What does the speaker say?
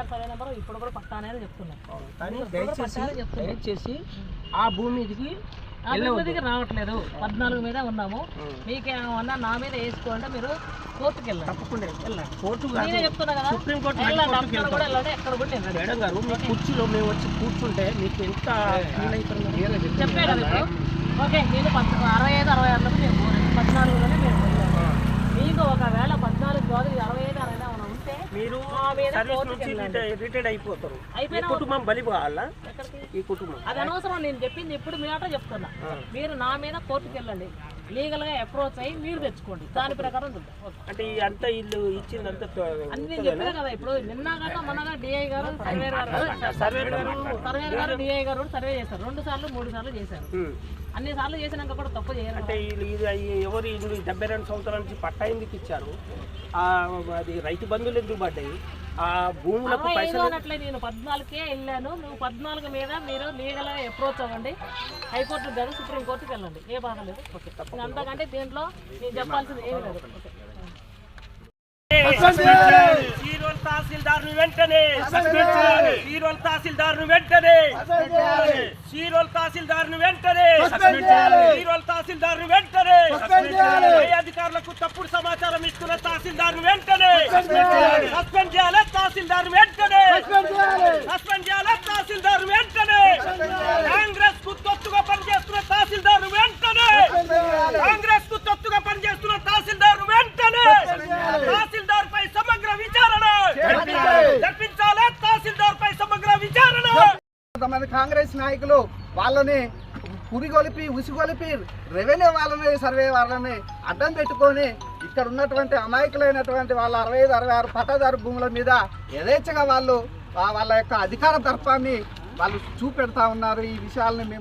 Are survey number ఇప్పుడు కూడా పట్టానే అని చెప్తున్నాను కానీ దయచేసి దయచేసి ఆ భూమికి ఆ భూమిదికి రావట్లేదు. పద్నాలుగు మీద ఉన్నాము. మీకేమన్నా నా మీద వేసుకోవాలంటే మీరు కోర్టుకి వెళ్ళండి. తప్పకుండా వెళ్ళాలి కోర్టు నేనే చెప్తున్నా కదా. సుప్రీం కోర్టు కూడా వెళ్ళండి. ఎక్కడ కూడా మేడం గారు మీ కుర్చీలో మేము వచ్చి కూర్చుంటే మీకు ఎంత ఫీల్ ఓకే నేను పద్ అరవై ఐదు అరవై ఆరులో మేము పద్నాలుగులోనే మేము సర్వీస్ నుంచి రిటైర్డ్ అయిపోతారు. ఈ కుటుంబం బలి కావాలా ఎక్కడికి? ఈ కుటుంబం. అది అనవసరం నేను చెప్పింది ఇప్పుడు మీ ఆట చెప్తున్నా. మీరు నా మీద కోర్టుకి వెళ్ళండి. లీగల్గా అప్రోచ్ అయ్యి మీరు తెచ్చుకోండి. దాని ప్రకారం. అంటే ఈ అంతా ఇల్లు ఇచ్చిందంతా అని నేను చెప్పినా కదా ఇప్పుడు. నిన్న కాక మొన్నగా డిఐ గారు సర్వేర్ గారు సర్వేర్ గారు డిఐ గారు కూడా సర్వే చేశారు. రెండు సార్లు మూడు సార్లు చేశారు. అన్ని సార్లు చేసినాక కూడా తప్పు చేయరు. అంటే వీళ్ళు ఇది అయ్యి ఎవరు ఇల్లు డెబ్బై రెండు సంవత్సరాల నుంచి పట్టా ఎందుకు ఇచ్చారు? ఆ అది రైతు బంధువులు ఎందుకు పడ్డాయి? ఆ భూములకు పైసలు అన్నట్లే నేను పద్నాలుగుకే వెళ్ళాను. నువ్వు పద్నాలుగు మీద మీరు లీగల్గా అప్రోచ్ అవ్వండి. హైకోర్టుకి కానీ సుప్రీం కోర్టుకి వెళ్ళండి. ఏ బాధ లేదు. ఓకే అంతకంటే దీంట్లో నేను చెప్పాల్సింది ఏమి లేదు. తహసీల్దార్ వెంటనే. తహసీల్దార్ వెంటనే. ఈరోజు తహసీల్దార్ వెంటనే! ఈరోజు తహసీల్దార్ వెంటనే పై అధికారులకు తప్పుడు సమాచారం ఇస్తున్న తహసీల్దార్ వెంటనే! సస్పెండ్ చేయాలి. తహసీల్దార్ వెంటనే సస్పెండ్ చేయాలి తహసీల్దార్ వెంటనే కాంగ్రెస్కు తొత్తుగా పనిచేస్తున్న తహసీల్దార్ వెంటనే కాంగ్రెస్కు తొత్తుగా పనిచేస్తున్న తహసీల్దార్ వెంటనే తహసీల్దార్ పై సమగ్ర విచారణ జరిపించాలి తహసీల్దార్ పై సమగ్ర విచారణ కొంతమంది కాంగ్రెస్ నాయకులు వాళ్ళని పురిగొలిపి ఉసిగొలిపి రెవెన్యూ వాళ్ళని సర్వే వాళ్ళని అడ్డం పెట్టుకొని ఇక్కడ ఉన్నటువంటి అమాయకులైనటువంటి వాళ్ళ అరవై ఐదు అరవై ఆరు పట్టాదారు భూముల మీద యథేచ్ఛగా వాళ్ళు వాళ్ళ యొక్క అధికార దర్పాన్ని వాళ్ళు చూపెడతా ఉన్నారు. ఈ విషయాలని మేము